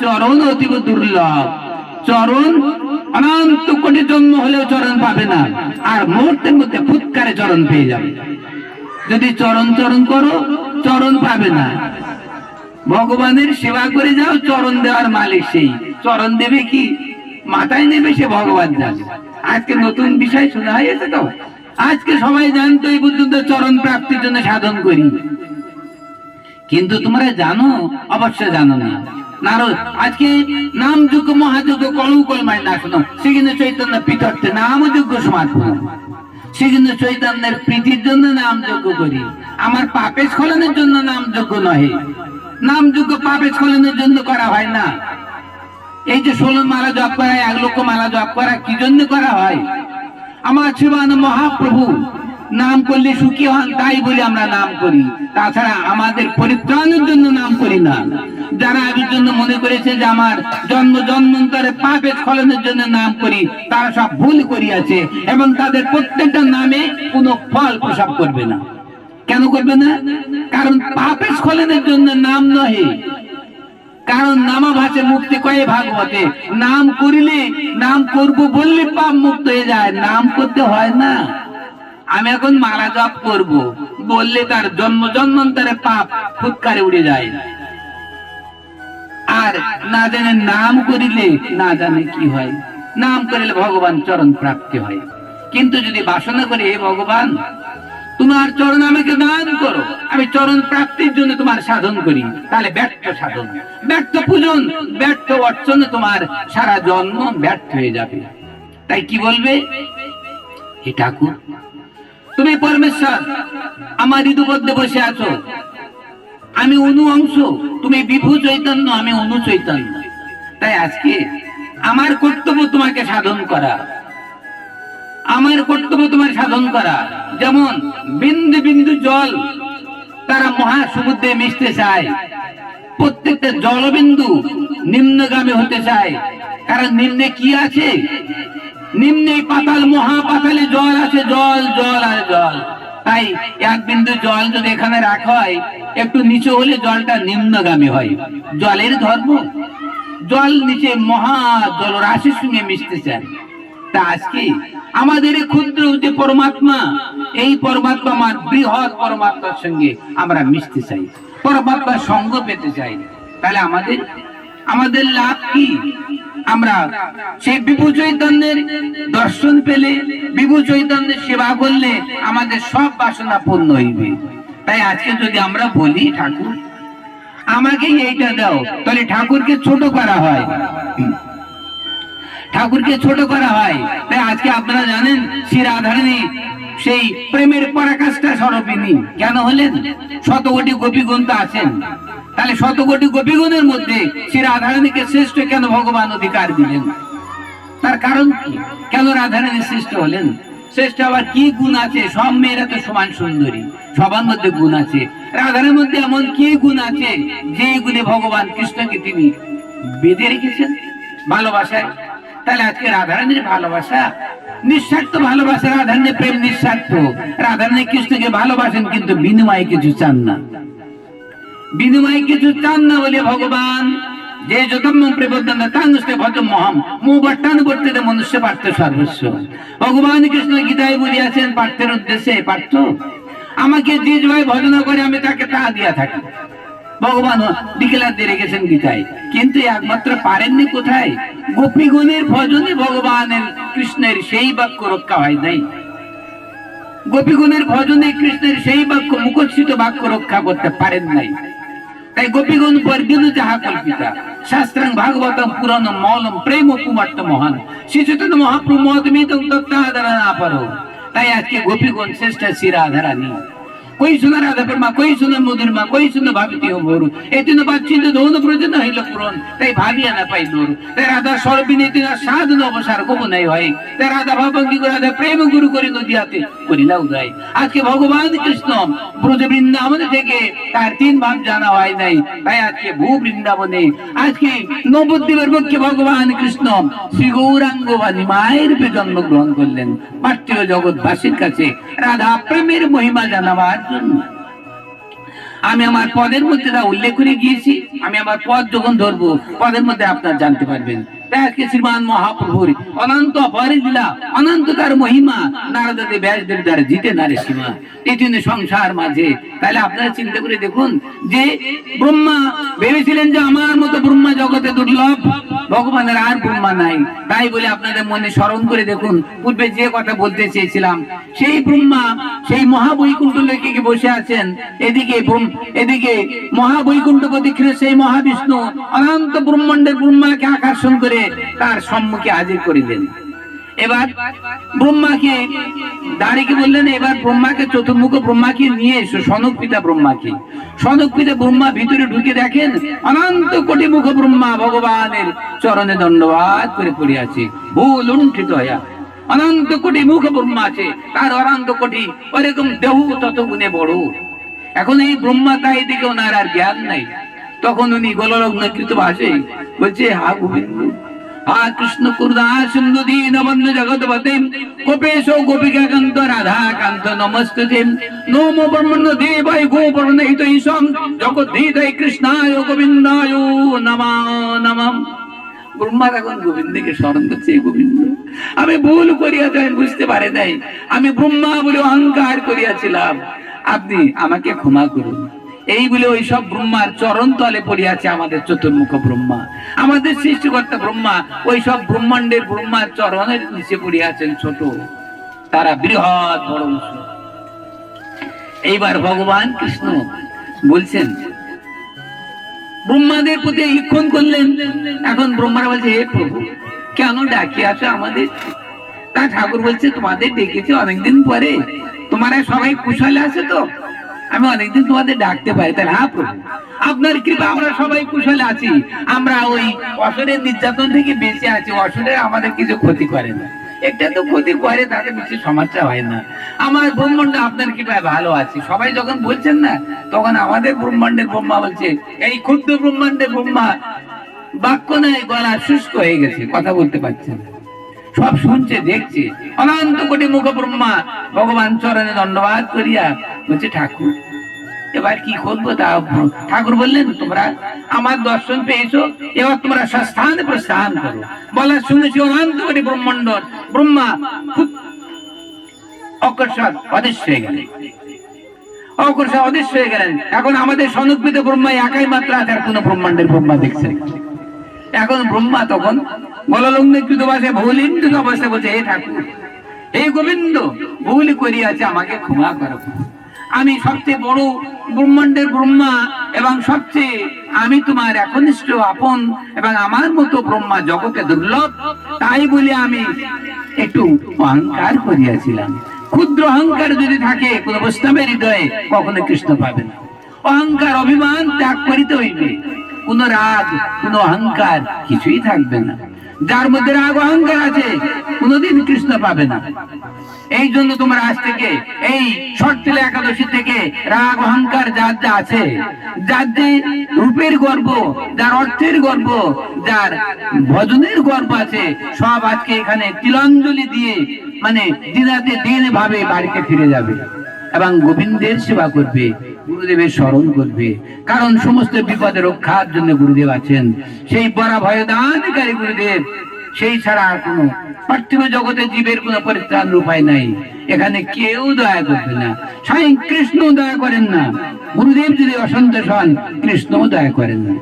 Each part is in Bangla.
চরণ অতীব দুর্লভ। চরণ অনন্ত কোটি জন্ম হলেও চরণ পাবে না। আর মুহূর্তের মধ্যে ফুৎকারে চরণ পেয়ে যাবে। যদি চরণ চরণ করো, চরণ পাবে না। ভগবানের সেবা করে যাও, চরণ দেওয়ার মালিক সেই। চরণ দেবে কি? মাথায় নেবে সে ভগবান জানে। আজকে নতুন বিষয় শোনা হয়েছে তো? আজকে সবাই জানতো এই পর্যন্ত চরণ প্রাপ্তির জন্য সাধন করি। কিন্তু তোমরা জানো, অবশ্য জানো না। নারদ, আজকে নাম যুগ মহাযুগ কলু কলমায় না শোনো। সে কিন্তু চৈতন্য পিতর্থে নাম যুগ সমার্পণ সে চৈতন্যের প্রীতির জন্য নাম যজ্ঞ করি। আমার পাপে স্খলনের জন্য নাম যজ্ঞ নহে। নাম যজ্ঞ পাপে স্খলনের জন্য করা হয় না। এই যে ষোলো মালা জপ করা, এক লক্ষ মালা জপ করা, কি জন্য করা হয়? আমার শিবান মহাপ্রভু নাম করলে সুখী হন, তাই বলে আমরা নাম করি। তাছাড়া আমাদের পরিত্রাণের জন্য নাম করি না। যারা আগের জন্য মনে করেছে যে আমার জন্ম জন্মান্তরে পাপের স্খলনের জন্য নাম করি, তারা সব ভুল করিয়াছে এবং তাদের প্রত্যেকটা নামে কোনো ফল প্রসব করবে না। কেন করবে না? কারণ পাপের স্খলনের জন্য নাম নহে। কারণ নামা ভাষে মুক্তি কয়ে ভাগবতে, নাম করিলে, নাম করব বললে পাপ মুক্ত হয়ে যায়, নাম করতে হয় না। আমি এখন মালা জপ করব। বললে তার জন্ম জন্মান্তরে পাপ ফুৎকারে উড়ে যায়। আর না জানে নাম করিলে না জানে কি হয়। নাম করিলে ভগবান চরণ প্রাপ্তি হয়। কিন্তু যদি বাসনা করে, হে ভগবান, তোমার চরণ আমাকে দান করো। আমি চরণ প্রাপ্তির জন্য তোমার সাধন করি। তাহলে ব্যর্থ সাধন, ব্যর্থ পূজন, ব্যর্থ অর্চনে তোমার সারা জন্ম ব্যর্থ হয়ে যাবে। তাই কি বলবে? হে ঠাকুর তুমি পরমেশ্বর, আমার ঋতুবদ্ধে বসে আছো। আমি অনু অংশ, তুমি বিভু চৈতন্য, আমি অনু চৈতন্য। তাই আজকে আমার কর্তব্য তোমাকে সাধন করা। আমার কর্তব্য তোমার সাধন করা। যেমন বিন্দু বিন্দু জল তারা মহাসমুদ্রে মিশতে চায়। প্রত্যেকটা জলবিন্দু নিম্নগামী হতে চায়। কারণ নিম্নে কি আছে? নিম্নে পাতাল মহাপাতালে জল আছে, জল জল আর জল। তাই এক বিন্দু জল যদি এখানে রাখা হয়, একটু নিচু হলে জলটা নিম্নগামী হয়। জলের ধর্ম? জল নিচে মহা জলরাশির সঙ্গে মিশতে চায়। তা আজকে আমাদের ক্ষুদ্র যে পরমাত্মা, এই পরমাত্মা আমার বৃহৎ পরমাত্মার সঙ্গে আমরা মিশতে চাই, পরমাত্মার সঙ্গ পেতে চাই। তাহলে আমাদের আমাদের লাভ কি? আমরা সেই বিভু চৈতন্যের দর্শন পেলে, বিভু চৈতন্যের সেবা করলে আমাদের সব বাসনা পূর্ণ হইবে। তাই আজকে যদি আমরা বলি, ঠাকুর, আমাকে এইটা দাও, তাহলে ঠাকুরকে ছোট করা হয়। ঠাকুরকে ছোট করা হয়। তাই আজকে আপনারা জানেন শ্রী রাধারানী সেই প্রেমের পরাকাষ্ঠা স্বরূপিনী কেন হলেন? শত কোটি গোপীগণ তো আছেন। তাহলে শত কোটি গোপীগণের মধ্যে শ্রী রাধারানীকে শ্রেষ্ঠ কেন ভগবান অধিকার দিলেন? তার কারণ কি? কেন রাধারানী শ্রেষ্ঠ হলেন? শ্রেষ্ঠ আবার কি গুণ আছে? সব মেয়েরা তো সমান সুন্দরী। সবার মধ্যে গুণ আছে। রাধারের মধ্যে এমন কি গুণ আছে যে গুণে ভগবান কৃষ্ণকে তিনি বেঁধে রেখেছেন? ভালোবাসায়? তাহলে আজকে রাধারানীর ভালোবাসা নিঃস্বার্থ ভালোবাসা, রাধারানীর প্রেম নিঃস্বার্থ। রাধারণী কৃষ্ণকে ভালোবাসেন কিন্তু বিনিময়ে কিছু চান না। বিনিময়ে কিছু চান না বলে ভগবান। যে যতম প্রবর্তন ভজ মহম। মু বট্টান বর্তিতে মনুষ্য পার্থ সর্বস্ব। ভগবান কৃষ্ণ গীতায় বলিয়াছেন, পার্থের উদ্দেশ্যে পার্থ। আমাকে যে জয় ভজনা করে, আমি তাকে তা দিয়া থাকি। ভগবান বিকেলার দিয়ে রেখেছেন গীতায়। কিন্তু একমাত্র পারেননি কোথায়? গোপীগণের ভজনে ভগবানের কৃষ্ণের সেই বাক্য রক্ষা হয় নাই। গোপীগণের ভজনে কৃষ্ণের সেই বাক্য মুখস্থিত বাক্য রক্ষা করতে পারেন নাই। তাই গোপীগণ বর্দিন যাহা কল্পিতা, শাস্ত্রং ভাগবতম পুরাণ মৌলম প্রেম কুমার্ত মহান। শ্রী চৈতন্য মহাপ্রভু মহতমিতম তত্ত্বাধারা না পারো তাই আজকে গোপীগণ শ্রেষ্ঠ শ্রী রাধারানী कोई सुना राधा परमा कोई सुना मधुरमा कोई सुना भाविती हो मोरु এতিন বাচ্চিত দৌন প্রয়োজন হইল পূরণ তাই ভাবিয়া না পাই দূর তাই রাধা সর্বিনে তিনা সাধন অবসার কবু নাই হয় তাই রাধা ভাবঙ্গি করে রাধা প্রেম গুরু করে নদিয়াতে করিলা উদয় আজকে ভগবান কৃষ্ণ ব্রজ বৃন্দাবন থেকে তার তিন ভাব জানা হয় নাই তাই আজকে ভূ বৃন্দাবনে আজকে নবদ্বীপের পক্ষে ভগবান কৃষ্ণ শ্রী গৌরাঙ্গ বা নিমায়ের রূপে জন্মগ্রহণ করলেন পার্থিব জগৎবাসীর কাছে রাধা প্রেমের মহিমা জানাবার জন্য আমি আমার পদের মধ্যে উল্লেখ করে গিয়েছি, আমি আমার পদ যখন ধরবো, পদের মধ্যে আপনার জানতে পারবেন। আজকে শ্রীমান মহাপ্রভুর অনন্ত পরিলীলা অনন্ত তার মহিমা নারদে ব্যাসদের দ্বারা জিতে নারে সীমা। এই জন্য সংসার মাঝে, তাহলে আপনারা চিন্তা করে দেখুন যে ব্রহ্মা ভেবেছিলেন যে আমার মতো ব্রহ্মা জগতে দুর্লভ, ভগবানের আর ব্রহ্মা নাই। তাই বলে আপনাদের মনে স্মরণ করে দেখুন, পূর্বে যে কথা বলতে চেয়েছিলাম, সেই ব্রহ্মা, সেই মহাবৈকুণ্ঠ লেখে বসে আছেন। এদিকে এদিকে মহাবৈকুণ্ঠ প্রদক্ষিণে সেই মহাবিষ্ণু, অনন্ত ব্রহ্মাণ্ডের ব্রহ্মাকে আকর্ষণ করে তার সম্মুখে হাজির করিলেন। এবার ব্রহ্মাকে দাঁড়িয়ে বললেন, এবার ব্রহ্মাকে চতুর্মুখ ব্রহ্মাকে নিয়ে এসো সনক পিতা ব্রহ্মাকে। সনক পিতা ব্রহ্মা ভিতরে ঢুকে দেখেন, অনন্ত কোটি মুখ ব্রহ্মা ভগবানের চরণে দণ্ডবাদ করে পড়ে আছে, ভুল লুণ্ঠিত হইয়া। অনন্ত কোটি মুখ ব্রহ্মা আছে, তার অনন্ত কোটি ওরকম দেহ তত গুণে বড়। এখন এই ব্রহ্মা তাই দিকে ওনার আর জ্ঞান নাই। তখন উনি গোললগ্ন কৃত ভাষে বলছে, হা গোবিন্দ গো প্রণহিত ঈশম জগৎ ধীতাই কৃষ্ণায় গোবিন্দায় নমা নমঃ। ব্রহ্মা তখন গোবিন্দকে স্মরণ করছে গোবিন্দ। আমি ভুল করিয়াছি, আমি বুঝতে পারে নাই। আমি ব্রহ্মা বলে অহংকার করিয়াছিলাম। আপনি আমাকে ক্ষমা করুন। এই বলে ওই সব ব্রহ্মার চরণ তলে পড়িয়াছে আমাদের চতুর্মুখ ব্রহ্মা। আমাদের সৃষ্টিকর্তা ব্রহ্মা ওই সব ব্রহ্মাণ্ডের ব্রহ্মার চরণের নিচে পড়িয়াছেন ছোট। তারা বৃহৎ বড় উঁচু। এইবার ভগবান কৃষ্ণ বলছেন, ব্রহ্মাদের প্রতি ইক্ষণ করলেন। এখন ব্রহ্মারা বলছে, হে প্রভু, কেন ডাকি আসো আমাদের? তা ঠাকুর বলছে, তোমাদের ডেকেছি অনেকদিন পরে। তোমারা সবাই কুশলে আছে তো? আমি অনেকদিন তোমাদের ডাকতে পারি, তাহলে হ্যাঁ প্রভু? আপনার কৃপা, আমরা সবাই কুশলে আছি। আমরা ওই অসুরের নির্যাতন থেকে বেঁচে আছি, অসুরের আমাদের কিছু ক্ষতি করে না। একটা তো ক্ষতি করে, তাতে বেশি সমস্যা হয় না। আমার ব্রহ্মাণ্ড আপনার কৃপায় ভালো আছে। সবাই যখন বলছেন না, তখন আমাদের ব্রহ্মাণ্ডের ব্রহ্মা বলছে, এই ক্ষুদ্র ব্রহ্মাণ্ডের ব্রহ্মা, বাক্য নাই গলা শুষ্ক হয়ে গেছে, কথা বলতে পারছে না। সব শুনছে, দেখছে। অনন্ত কোটি মুখ ব্রহ্মা, ভগবান চরণে দণ্ডবাদ করিয়া বলছে, ঠাকুর, এবার কি করব তা ঠাকুর বললেন, তোমরা আমার দর্শন পেয়েছ, এবার তোমরা স্থানে প্রস্থান করো। বলা শুনেছি অনন্ত কোটি ব্রহ্মাণ্ড ব্রহ্মা খুব অকর্ষণ, অদৃশ্য হয়ে গেলেন। অকর্ষণ, অদৃশ্য হয়ে গেলেন। এখন আমাদের সনুকৃত ব্রহ্মা একাই মাত্র আছে, আর কোন ব্রহ্মাণ্ডের ব্রহ্মা দেখছেন এখন ব্রহ্মা তখন গললগ্নিকৃত ভাষায় ভৌলিন্দিত অবস্থায় বলছে, হে ঠাকুর, হে গোবিন্দ, ভুল করিয়াছে, আমাকে ক্ষমা করো। আমি সবচেয়ে বড় ব্রহ্মাণ্ডের ব্রহ্মা এবং সবচেয়ে আমি তোমার একনিষ্ঠ আপন এবং আমার মতো ব্রহ্মা জগতে দুর্লভ, তাই বলে আমি একটু অহংকার করিয়াছিলাম। ক্ষুদ্র অহংকার যদি থাকে, কোন বৈষ্ণবের হৃদয়ে কখনো কৃষ্ণ পাবে না। অহংকার, অভিমান ত্যাগ করিতে হইবে। কোন রাগ, কোন অহংকার কিছুই থাকবে না। যার মধ্যে রাগ, অহংকার আছে, কোনোদিন কৃষ্ণ পাবে না। এই জন্য তোমরা আজ থেকে এই শর্তিলা একাদশী থেকে রাগ অহংকার যার যা আছে, যার যে রূপের গর্ব, যার অর্থের গর্ব, যার ভজনের গর্ব আছে, সব আজকে এখানে তিলাঞ্জলি দিয়ে মানে দিনাতে দিন ভাবে বাড়িতে ফিরে যাবে এবং গোবিন্দের সেবা করবে, গুরুদেবের স্মরণ করবে। কারণ সমস্ত বিপদে রক্ষার জন্য গুরুদেব আছেন। সেই বড় ভয়দানকারী গুরুদেব, সেই ছাড়া আর কোনো পার্থিব জগতে জীবের কোনো পরিত্রাণ উপায় নাই। এখানে কেউ দয়া করবে না। স্বয়ং কৃষ্ণ দয়া করেন না। গুরুদেব যদি অসন্তোষ হন কৃষ্ণও দয়া করেন না।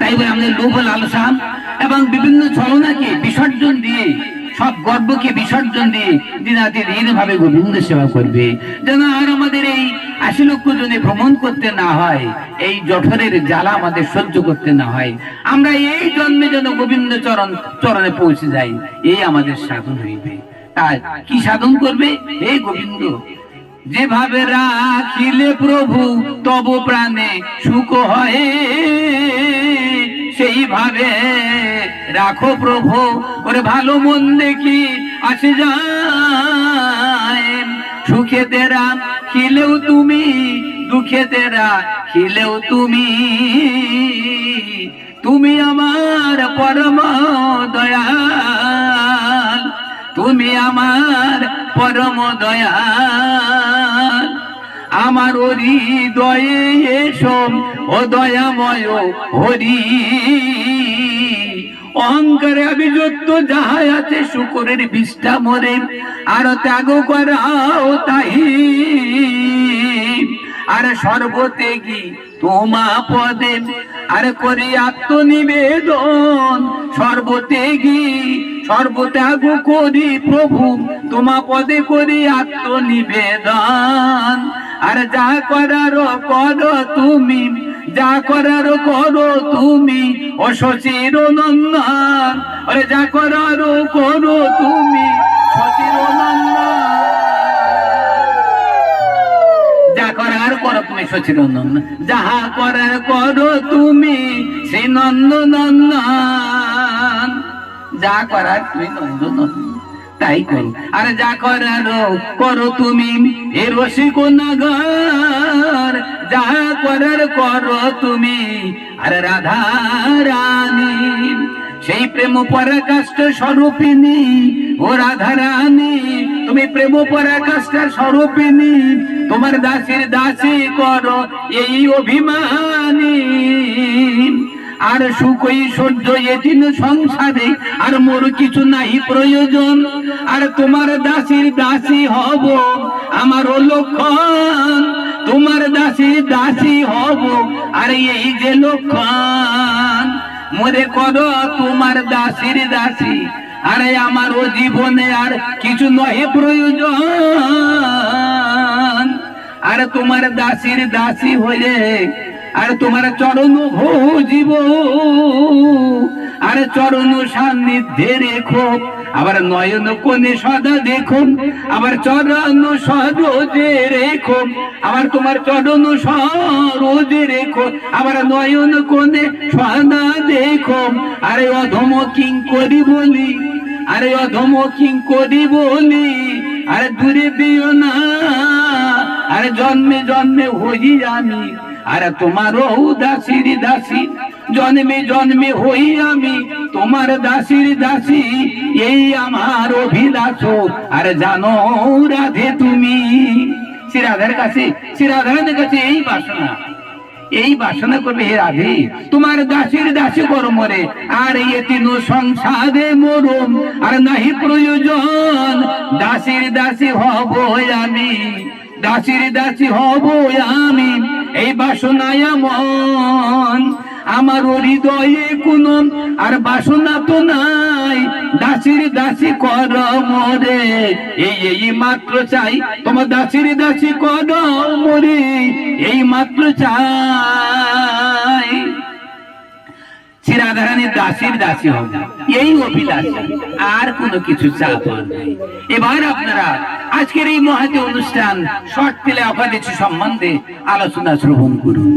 তাই বলে আমাদের লোভ লালসা এবং বিভিন্ন ছলনাকে বিসর্জন দিয়ে সব গর্বকে বিসর্জন দিয়ে দিনাতে দিন ভাবে গোবিন্দ সেবা করবে। যেন আর আমাদের এই আশি লক্ষ জনে ভ্রমণ করতে না হয়, এই জঠরের জ্বালা আমাদের সহ্য করতে না হয়। আমরা এই জন্মে যেন গোবিন্দ চরণ, চরণে পৌঁছে যাই, এই আমাদের সাধন হইবে। তাই কি সাধন করবে? হে গোবিন্দ, যেভাবে রাখিলে প্রভু, তব প্রাণে সুখ হয়, সেইভাবে রাখো প্রভু, ওরে ভালো মন দেখি আসে সুখে তেরা খিলেও তুমি, দুঃখে তেরা খিলেও তুমি। তুমি আমার পরম দয়াল, তুমি আমার পরম দয়াল। আমার হৃদয়ে এসো ও দয়াময় হরি। অহংকারে আবিযুক্ত যাহা আছে, শুকরের বিষ্ঠা মরে। আর ত্যাগ করাও তাহি আর সর্বত্যাগী তোমা পদে। আর করি আত্মনিবেদন। সর্বত্যাগী, সর্বত্যাগ করি প্রভু। তোমা পদে করি আত্মনিবেদন। আর যা করার করো তুমি। যা করার করো তুমি, ও শচির নন্দন। যা করার করো তুমি যা করার করো তুমি যাহা করার করো তুমি সেই নন্দ নন্দন যা করার তুমি নন্দ নন্দন তাই করো আর যা করার করো তুমি এ রসিক নগর যা করার করো তুমি, আর রাধা রানী। সেই প্রেম পরাকাষ্ঠ স্বরূপিনী ও রাধা রানী, তুমি প্রেম পরাকাষ্ঠ স্বরূপিনী তোমার দাসীর দাসী করো এই অভিমানী। আর সুখই সহ্য এদিন সংসারে, আর মোর কিছু নাই প্রয়োজন। আর তোমার দাসীর দাসী হব আমার লক্ষণ। তোমার দাসীর দাসী হব আর এই যে লক্ষণ। মরে করো তোমার দাসীর দাসী, আরে আমার ও জীবনে আর কিছু নহে প্রয়োজন। আর তোমার দাসীর দাসী হয়ে আর তোমার চরণ ভোজিব। আর চরণ সান্নিধ্যে রেখো আবার নয়ন কোণে সদা দেখো আবার চরণ সরোজে রেখো আবার তোমার চরণ সরোজে রেখো আবার নয়ন কোণে সদা দেখো আরে অধম কিং করি বলি। আরে অধম কিং করি বলি। আরে দূরে দিও না। আরে জন্মে জন্মে হই আমি। আরে তোমারও দাসীর দাসী, জন্মে জন্মে হই আমি, তোমার দাসীর দাসী, এই আমার অভিলাষ। আর জানো রাধে তুমি, শ্রী রাধার কাছে, শ্রী রাধার কাছে এই বাসনা। এই বাসনা করবে হে রাধে, তোমার দাসীর দাসী মরে আর এ তিন সংসারে মরম, আর নাহি প্রয়োজন, দাসীর দাসী হব আমি, দাসীর দাসী হব আমি। এই বাসনায় মন, আমার হৃদয়ে কোন আর বাসনা তো নাই। দাসির দাসি কর মরে, এই এই মাত্র চাই। তোমার দাসির দাসি কর মরে, এই মাত্র চাই। শ্রী রাধারানীর দাসীর দাসী হবে এই অভিলাষ, আর কোনো কিছু চাপ এবার আপনারা আজকের এই মহাতে অনুষ্ঠান শর্ট তেলে অপাদিত সম্বন্ধে আলোচনা শ্রবণ করুন।